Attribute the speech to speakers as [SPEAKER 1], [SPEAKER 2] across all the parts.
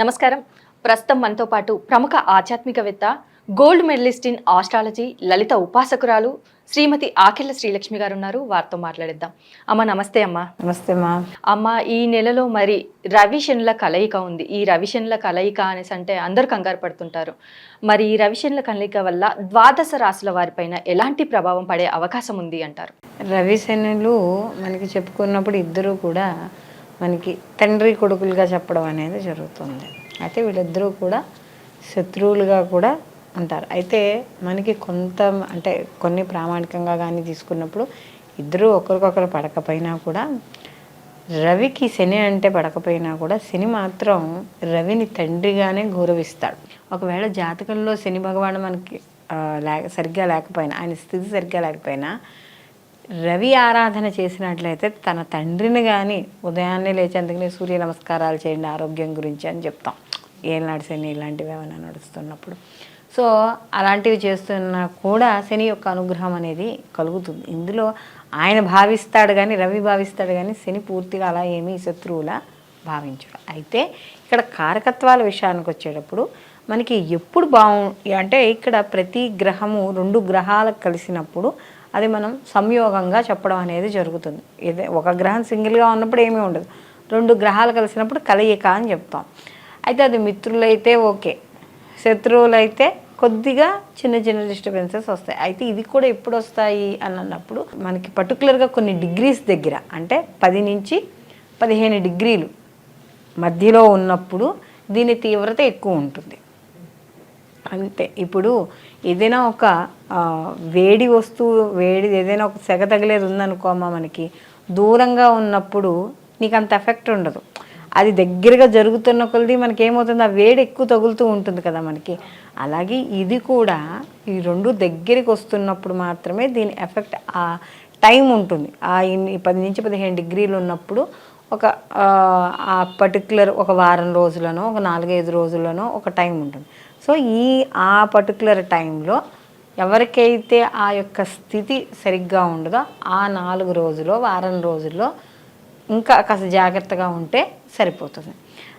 [SPEAKER 1] నమస్కారం. ప్రస్తుతం మనతో పాటు ప్రముఖ ఆధ్యాత్మికవేత్త gold medalist in astrology Lalitha ఉపాసకురాలు శ్రీమతి ఆకెళ్ళ శ్రీలక్ష్మి గారు ఉన్నారు వారితో మాట్లాడిద్దాం. అమ్మ నమస్తే అమ్మ.
[SPEAKER 2] నమస్తే మా
[SPEAKER 1] అమ్మ ఈ నెలలో మరి రవిశనుల కలయిక ఉంది. ఈ రవిశనుల కలయిక అనేసి అంటే అందరూ కంగారు పడుతుంటారు. మరి ఈ రవిశనుల కలయిక వల్ల ద్వాదశ రాశుల వారిపైన ఎలాంటి ప్రభావం పడే అవకాశం ఉంది అంటారు?
[SPEAKER 2] రవిశనులు మనకి చెప్పుకున్నప్పుడు ఇద్దరు కూడా మనకి తండ్రి కొడుకులుగా చెప్పడం అనేది జరుగుతుంది. అయితే వీళ్ళిద్దరూ కూడా శత్రువులుగా కూడా ఉంటారు. అయితే మనకి కొంత అంటే కొన్ని ప్రామాణికంగా కానీ తీసుకున్నప్పుడు ఇద్దరు ఒకరికొకరు పడకపోయినా కూడా రవికి శని అంటే పడకపోయినా కూడా శని మాత్రం రవిని తండ్రిగానే గౌరవిస్తాడు. ఒకవేళ జాతకంలో శని భగవాను మనకి లేక సరిగ్గా లేకపోయినా ఆయన స్థితి సరిగ్గా లేకపోయినా రవి ఆరాధన చేసినట్లయితే తన తండ్రిని కానీ ఉదయాన్నే లేచి అందుకనే సూర్య నమస్కారాలు చేయండి ఆరోగ్యం గురించి అని చెప్తాం. ఏనాడు శని ఇలాంటివి ఏమైనా నడుస్తున్నప్పుడు. సో అలాంటివి చేస్తున్నా కూడా శని యొక్క అనుగ్రహం అనేది కలుగుతుంది. ఇందులో ఆయన భావిస్తాడు కానీ రవి భావిస్తాడు కానీ శని పూర్తిగా అలా ఏమీ శత్రువులా భావించడు. అయితే ఇక్కడ కారకత్వాల విషయానికి వచ్చేటప్పుడు మనకి ఎప్పుడు బాగు అంటే ఇక్కడ ప్రతి గ్రహము రెండు గ్రహాలకు కలిసినప్పుడు అది మనం సంయోగంగా చెప్పడం అనేది జరుగుతుంది. ఇదే ఒక గ్రహం సింగిల్గా ఉన్నప్పుడు ఏమీ ఉండదు. రెండు గ్రహాలు కలిసినప్పుడు కలయిక అని చెప్తాం. అయితే అది మిత్రులైతే ఓకే. శత్రువులైతే కొద్దిగా చిన్న చిన్న డిస్టర్బెన్సెస్ వస్తాయి. అయితే ఇది కూడా ఎప్పుడు వస్తాయి అని అన్నప్పుడు మనకి పర్టికులర్గా కొన్ని డిగ్రీస్ దగ్గర అంటే పది నుంచి పదిహేను డిగ్రీలు మధ్యలో ఉన్నప్పుడు దీని తీవ్రత ఎక్కువ ఉంటుంది. అంతే. ఇప్పుడు ఏదైనా ఒక వేడి వస్తువు వేడి ఏదైనా ఒక సెగ తగిలేదు ఉందనుకో అమ్మ మనకి దూరంగా ఉన్నప్పుడు నీకు అంత ఎఫెక్ట్ ఉండదు. అది దగ్గరగా జరుగుతున్న కొలది మనకి ఏమవుతుంది ఆ వేడి ఎక్కువ తగులుతూ ఉంటుంది కదా మనకి. అలాగే ఇది కూడా ఈ రెండు దగ్గరికి వస్తున్నప్పుడు మాత్రమే దీని ఎఫెక్ట్ ఆ టైం ఉంటుంది. ఆ పది నుంచి పదిహేను డిగ్రీలు ఉన్నప్పుడు ఒక ఆ, ఆ పర్టికులర్ ఒక వారం రోజులనో ఒక నాలుగైదు రోజులనో ఒక టైం ఉంటుంది. సో ఈ ఆ పర్టికులర్ టైంలో ఎవరికైతే ఆ యొక్క స్థితి సరిగ్గా ఉండదో ఆ నాలుగు రోజుల్లో వారం రోజుల్లో ఇంకా కాస్త జాగ్రత్తగా ఉంటే సరిపోతుంది.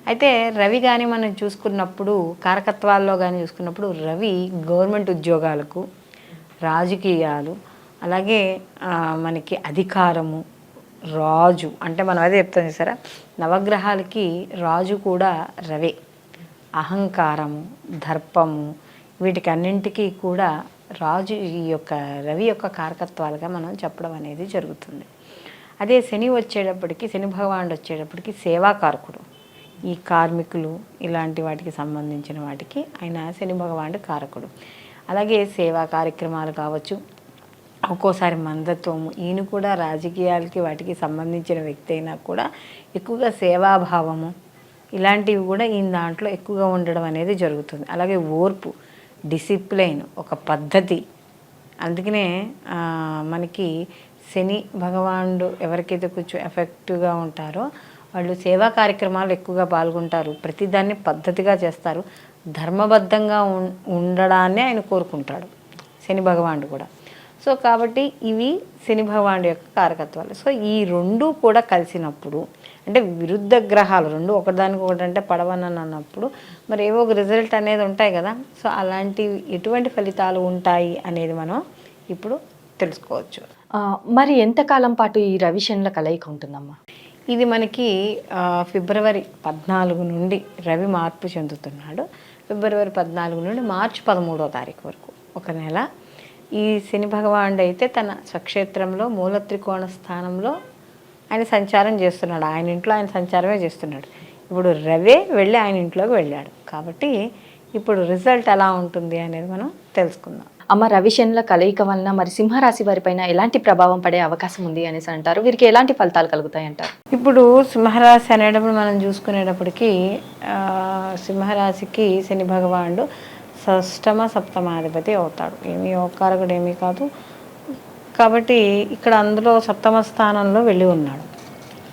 [SPEAKER 2] అయితే రవి కానీ మనం చూసుకున్నప్పుడు కారకత్వాల్లో కానీ చూసుకున్నప్పుడు రవి గవర్నమెంట్ ఉద్యోగాలకు రాజకీయాలు అలాగే మనకి అధికారము రాజు అంటే మనం అదే చెప్తాం చూసారా? నవగ్రహాలకి రాజు కూడా రవే. అహంకారము దర్పము వీటికన్నింటికీ కూడా రాజు ఈ యొక్క రవి యొక్క కారకత్వాలుగా మనం చెప్పడం అనేది జరుగుతుంది. అదే శని వచ్చేటప్పటికి శని భగవానుడు వచ్చేటప్పటికి సేవాకారకుడు ఈ కార్మికులు ఇలాంటి వాటికి సంబంధించిన వాటికి ఆయన శని భగవానుడు కారకుడు. అలాగే సేవా కార్యక్రమాలు కావచ్చు ఒక్కోసారి మందత్వము ఈయన కూడా రాజకీయాలకి వాటికి సంబంధించిన వ్యక్తి అయినా కూడా ఎక్కువగా సేవాభావము ఇలాంటివి కూడా ఈయన దాంట్లో ఎక్కువగా ఉండడం అనేది జరుగుతుంది. అలాగే ఓర్పు డిసిప్లైన్ ఒక పద్ధతి. అందుకనే మనకి శని భగవానుడు ఎవరికైతే కొంచెం ఎఫెక్టివ్గా ఉంటారో వాళ్ళు సేవా కార్యక్రమాలు ఎక్కువగా పాల్గొంటారు. ప్రతిదాన్ని పద్ధతిగా చేస్తారు. ధర్మబద్ధంగా ఉండడాన్ని ఆయన కోరుకుంటాడు. శని భగవానుడు కూడా. సో కాబట్టి ఇవి శని భగవానుడు యొక్క కారకత్వాలు. సో ఈ రెండు కూడా కలిసినప్పుడు అంటే విరుద్ధ గ్రహాలు రెండు ఒకదానికి ఒకటి అంటే పడవనని అన్నప్పుడు మరి ఏవో ఒక రిజల్ట్ అనేది ఉంటాయి కదా. సో అలాంటివి ఎటువంటి ఫలితాలు ఉంటాయి అనేది మనం ఇప్పుడు తెలుసుకోవచ్చు.
[SPEAKER 1] మరి ఎంతకాలం పాటు ఈ రవిశనుల కలయిక ఉంటుందమ్మా?
[SPEAKER 2] ఇది మనకి ఫిబ్రవరి పద్నాలుగు నుండి రవి మార్పు చెందుతున్నాడు. ఫిబ్రవరి పద్నాలుగు నుండి మార్చి పదమూడో తారీఖు వరకు ఒక నెల. ఈ శని భగవానుడు అయితే తన స్వక్షేత్రంలో మూల త్రికోణ స్థానంలో ఆయన సంచారం చేస్తున్నాడు. ఆయన ఇంట్లో ఆయన సంచారమే చేస్తున్నాడు. ఇప్పుడు రవే వెళ్ళి ఆయన ఇంట్లోకి వెళ్ళాడు. కాబట్టి ఇప్పుడు రిజల్ట్ ఎలా ఉంటుంది అనేది మనం తెలుసుకుందాం.
[SPEAKER 1] అమ్మ రవిశనుల కలయిక వలన మరి సింహరాశి వారిపైన ఎలాంటి ప్రభావం పడే అవకాశం ఉంది అనేసి అంటారు. వీరికి ఎలాంటి ఫలితాలు కలుగుతాయి అంటారు?
[SPEAKER 2] ఇప్పుడు సింహరాశి అనేటప్పుడు మనం చూసుకునేటప్పటికి సింహరాశికి శని భగవానుడు షష్టమ సప్తమాధిపతి అవుతాడు. ఏమీ యోగకారకుడు ఏమీ కాదు. కాబట్టి ఇక్కడ అందులో సప్తమ స్థానంలో వెళ్ళి ఉన్నాడు.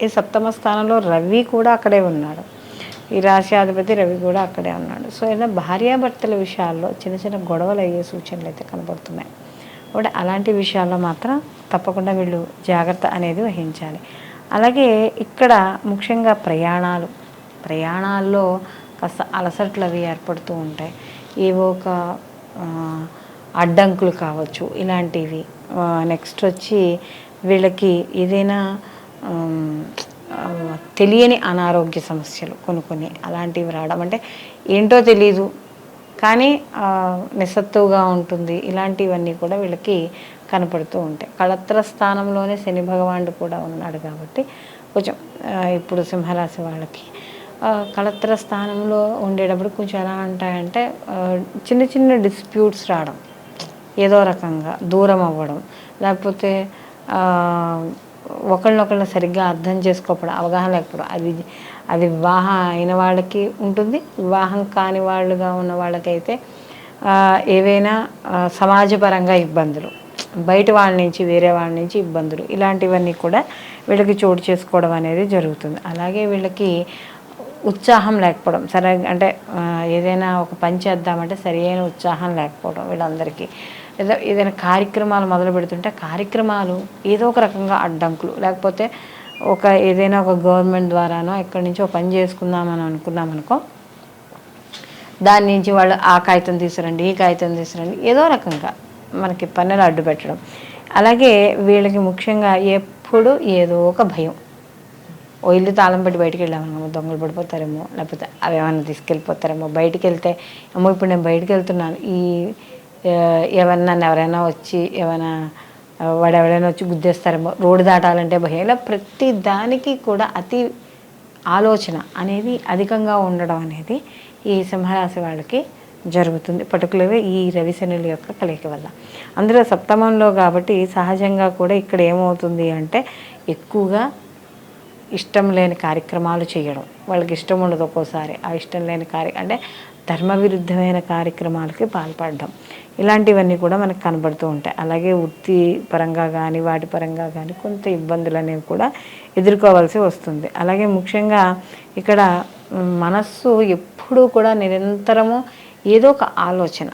[SPEAKER 2] ఈ సప్తమ స్థానంలో రవి కూడా అక్కడే ఉన్నాడు. ఈ రాశ్యాధిపతి రవి కూడా అక్కడే ఉన్నాడు. సో ఏదైనా భార్యాభర్తల విషయాల్లో చిన్న చిన్న గొడవలు అయ్యే సూచనలు అయితే కనబడుతున్నాయి. కాబట్టి అలాంటి విషయాల్లో మాత్రం తప్పకుండా వీళ్ళు జాగ్రత్త అనేది వహించాలి. అలాగే ఇక్కడ ముఖ్యంగా ప్రయాణాలు. ప్రయాణాల్లో కాస్త అలసట్లు అవి ఏర్పడుతూ ఉంటాయి. ఏవో ఒక అడ్డంకులు కావచ్చు ఇలాంటివి. నెక్స్ట్ వచ్చి వీళ్ళకి ఏదైనా తెలియని అనారోగ్య సమస్యలు కొన్ని కొన్ని అలాంటివి రావడం అంటే ఏంటో తెలీదు. కానీ ఆ, నిస్సత్తువుగా ఉంటుంది. ఇలాంటివన్నీ కూడా వీళ్ళకి కనపడుతూ ఉంటాయి. కళత్ర స్థానంలోనే శని భగవానుడు కూడా ఉన్నాడు కాబట్టి కొంచెం ఇప్పుడు సింహరాశి వాళ్ళకి కళత్ర స్థానంలో ఉండేటప్పుడు కొంచెం ఎలా ఉంటాయంటే చిన్న చిన్న డిస్ప్యూట్స్ రావడం. ఏదో రకంగా దూరం అవ్వడం లేకపోతే ఆ, ఒకళ్ళనొకళ్ళని సరిగ్గా అర్థం చేసుకోకపోవడం అవగాహన లేకపోవడం అది అది వివాహం అయిన వాళ్ళకి ఉంటుంది వివాహం కాని వాళ్ళుగా ఉన్న వాళ్ళకైతే ఏవైనా సమాజపరంగా ఇబ్బందులు బయట వాళ్ళ నుంచి వేరే వాళ్ళ నుంచి ఇబ్బందులు ఇలాంటివన్నీ కూడా వీళ్ళకి చోటు చేసుకోవడం అనేది జరుగుతుంది. అలాగే వీళ్ళకి ఉత్సాహం లేకపోవడం సరే అంటే ఏదైనా ఒక పని చేద్దామంటే సరి అయిన ఉత్సాహం లేకపోవడం వీళ్ళందరికీ. ఏదో ఏదైనా కార్యక్రమాలు మొదలు పెడుతుంటే కార్యక్రమాలు ఏదో ఒక రకంగా అడ్డంకులు. లేకపోతే ఒక ఏదైనా ఒక గవర్నమెంట్ ద్వారానో ఎక్కడి నుంచో పని చేసుకుందామని అనుకున్నాం అనుకో దాని నుంచి వాళ్ళు ఆ కాగితం తీసుకురండి ఈ కాగితం తీసుకురండి ఏదో రకంగా మనకి పనులు అడ్డు పెట్టడం. అలాగే వీళ్ళకి ముఖ్యంగా ఎప్పుడు ఏదో ఒక భయం. ఓ ఇల్లు తాళం పెట్టి బయటికి వెళ్ళామనుకో దొంగలు పడిపోతారేమో లేకపోతే అవి ఏమైనా తీసుకెళ్ళిపోతారేమో బయటికి వెళ్తే అమ్మో ఇప్పుడు నేను బయటికి వెళ్తున్నాను ఈ ఏమన్నా ఎవరైనా వచ్చి ఏమైనా ఆ, వాడు ఎవరైనా వచ్చి గుద్దేస్తారేమో రోడ్డు దాటాలంటే భయం. ఇలా ప్రతి దానికి కూడా అతి ఆలోచన అనేది అధికంగా ఉండడం అనేది ఈ సింహరాశి వాళ్ళకి జరుగుతుంది పర్టికులర్గా ఈ రవిశనుల యొక్క కలయిక వల్ల. అందులో సప్తమంలో కాబట్టి సహజంగా కూడా ఇక్కడ ఏమవుతుంది అంటే ఎక్కువగా ఇష్టం లేని కార్యక్రమాలు చేయడం. వాళ్ళకి ఇష్టం ఉండదు ఒక్కోసారి. ఆ ఇష్టం లేని కార్య అంటే ధర్మ విరుద్ధమైన కార్యక్రమాలకి పాల్పడడం. ఇలాంటివన్నీ కూడా మనకు కనబడుతూ ఉంటాయి. అలాగే వృత్తి పరంగా కానీ వాటి పరంగా కానీ కొంత ఇబ్బందులు అనేవి కూడా ఎదుర్కోవాల్సి వస్తుంది. అలాగే ముఖ్యంగా ఇక్కడ మనస్సు ఎప్పుడూ కూడా నిరంతరము ఏదో ఒక ఆలోచన.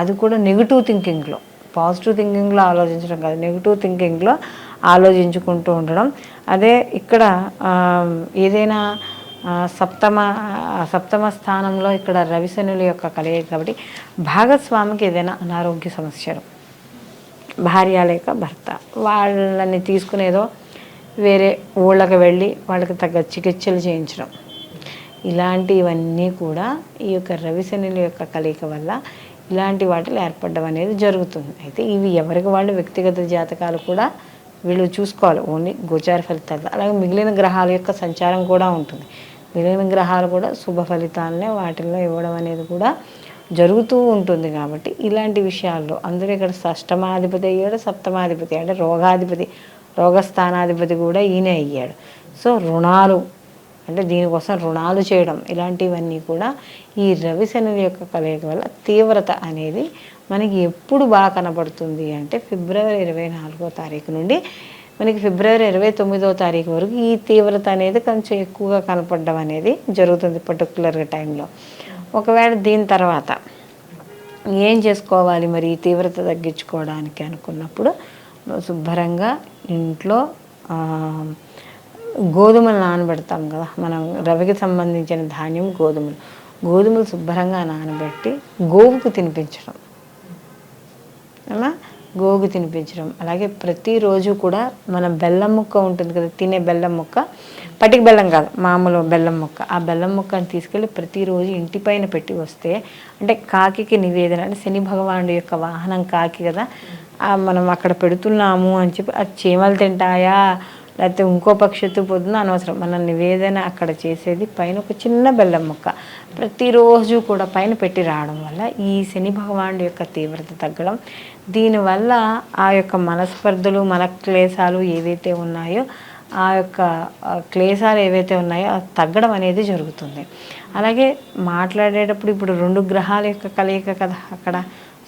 [SPEAKER 2] అది కూడా నెగిటివ్ థింకింగ్లో పాజిటివ్ థింకింగ్లో ఆలోచించడం కాదు. నెగిటివ్ థింకింగ్లో ఆలోచించుకుంటూ ఉండడం. అదే ఇక్కడ ఏదైనా సప్తమ సప్తమ స్థానంలో ఇక్కడ రవిశనుల యొక్క కలయిక కాబట్టి భాగస్వామికి ఏదైనా అనారోగ్య సమస్యలు భార్య లేక భర్త వాళ్ళని తీసుకునేదో వేరే ఊళ్ళకి వెళ్ళి వాళ్ళకి తగ్గ చికిత్సలు చేయించడం. ఇలాంటివన్నీ కూడా ఈ యొక్క రవిశనుల యొక్క కలయిక వల్ల ఇలాంటి వాటిలో ఏర్పడడం అనేది జరుగుతుంది. అయితే ఇవి ఎవరికి వాళ్ళు వ్యక్తిగత జాతకాలు కూడా వీళ్ళు చూసుకోవాలి. ఓన్లీ గోచార ఫలితాలు. అలాగే మిగిలిన గ్రహాల యొక్క సంచారం కూడా ఉంటుంది. మిగిలిన గ్రహాలు కూడా శుభ ఫలితాలనే వాటిల్లో ఇవ్వడం అనేది కూడా జరుగుతూ ఉంటుంది కాబట్టి ఇలాంటి విషయాల్లో అందులో ఇక్కడ షష్టమాధిపతి అయ్యాడు సప్తమాధిపతి అంటే రోగాధిపతి రోగస్థానాధిపతి కూడా ఈయన అయ్యాడు. సో రుణాలు అంటే దీనికోసం రుణాలు చేయడం ఇలాంటివన్నీ కూడా ఈ రవి శనుల యొక్క కలయిక వల్ల తీవ్రత అనేది మనకి ఎప్పుడు బాగా కనబడుతుంది అంటే ఫిబ్రవరి ఇరవై నాలుగో తారీఖు నుండి మనకి ఫిబ్రవరి ఇరవై తొమ్మిదో తారీఖు వరకు ఈ తీవ్రత అనేది కొంచెం ఎక్కువగా కనపడడం అనేది జరుగుతుంది పర్టికులర్గా టైంలో ఒకవేళ దీని తర్వాత ఏం చేసుకోవాలి మరి ఈ తీవ్రత తగ్గించుకోవడానికి అనుకున్నప్పుడు? శుభ్రంగా ఇంట్లో గోధుమలు నానబెడతాం కదా మనం రవికి సంబంధించిన ధాన్యం గోధుమలు. గోధుమలు శుభ్రంగా నానబెట్టి గోవుకు తినిపించడం. అలా? గోగు తినిపించడం. అలాగే ప్రతిరోజు కూడా మన బెల్లం ముక్క ఉంటుంది కదా తినే బెల్లం ముక్క. పటిక బెల్లం కాదు మామూలు బెల్లం ముక్క. ఆ బెల్లం ముక్కని తీసుకెళ్ళి ప్రతిరోజు ఇంటి పైన పెట్టి వస్తే అంటే కాకికి నివేదన అంటే శని భగవానుడి యొక్క వాహనం కాకి కదా మనం అక్కడ పెడుతున్నాము అని చెప్పి అది చీమలు తింటాయా? లేకపోతే ఇంకో పక్షితో పొద్దున అనవసరం. మన నివేదన అక్కడ చేసేది పైన ఒక చిన్న బెల్లం ముక్క. ప్రతిరోజు కూడా పైన పెట్టి రావడం వల్ల ఈ శని భగవానుడి యొక్క తీవ్రత తగ్గడం దీనివల్ల ఆ యొక్క మనస్పర్ధలు మన క్లేశాలు ఏవైతే ఉన్నాయో ఆ యొక్క క్లేశాలు ఏవైతే ఉన్నాయో అది తగ్గడం అనేది జరుగుతుంది. అలాగే మాట్లాడేటప్పుడు ఇప్పుడు రెండు గ్రహాల యొక్క కలయిక కదా అక్కడ.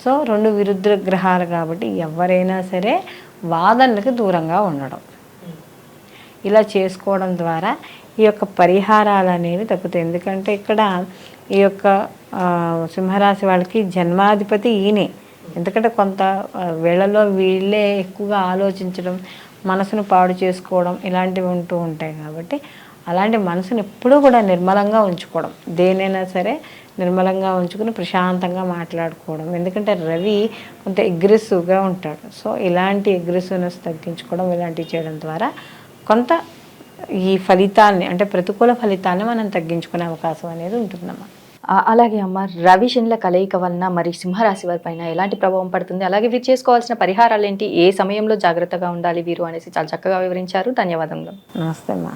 [SPEAKER 2] సో రెండు విరుద్ధ గ్రహాలు కాబట్టి ఎవరైనా సరే వాదనలకు దూరంగా ఉండడం. ఇలా చేసుకోవడం ద్వారా ఈ యొక్క పరిహారాలు అనేవి తగ్గుతాయి. ఎందుకంటే ఇక్కడ ఈ యొక్క సింహరాశి వాళ్ళకి జన్మాధిపతి ఈయనే. ఎందుకంటే కొంత వేళలో వీళ్ళే ఎక్కువగా ఆలోచించడం మనసును పాడు చేసుకోవడం ఇలాంటివి ఉంటూ ఉంటాయి కాబట్టి అలాంటి మనసుని ఎప్పుడూ కూడా నిర్మలంగా ఉంచుకోవడం. దేనైనా సరే నిర్మలంగా ఉంచుకుని ప్రశాంతంగా మాట్లాడుకోవడం. ఎందుకంటే రవి కొంత అగ్రెసివ్గా ఉంటాడు. సో ఇలాంటి అగ్రెసివ్నెస్ తగ్గించుకోవడం ఇలాంటివి చేయడం ద్వారా కొంత ఈ ఫలితాన్ని అంటే ప్రతికూల ఫలితాన్ని మనం తగ్గించుకునే అవకాశం అనేది ఉంటుందన్నమాట
[SPEAKER 1] ఆ, అలాగే అమ్మ రవి శనుల కలయిక వలన మరి సింహరాశి వారి పైన ఎలాంటి ప్రభావం పడుతుంది? అలాగే వీరు చేసుకోవాల్సిన పరిహారాలు ఏంటి? ఏ సమయంలో జాగ్రత్తగా ఉండాలి వీరు అనేసి చాలా చక్కగా వివరించారు. ధన్యవాదములు.
[SPEAKER 2] నమస్తే అమ్మా.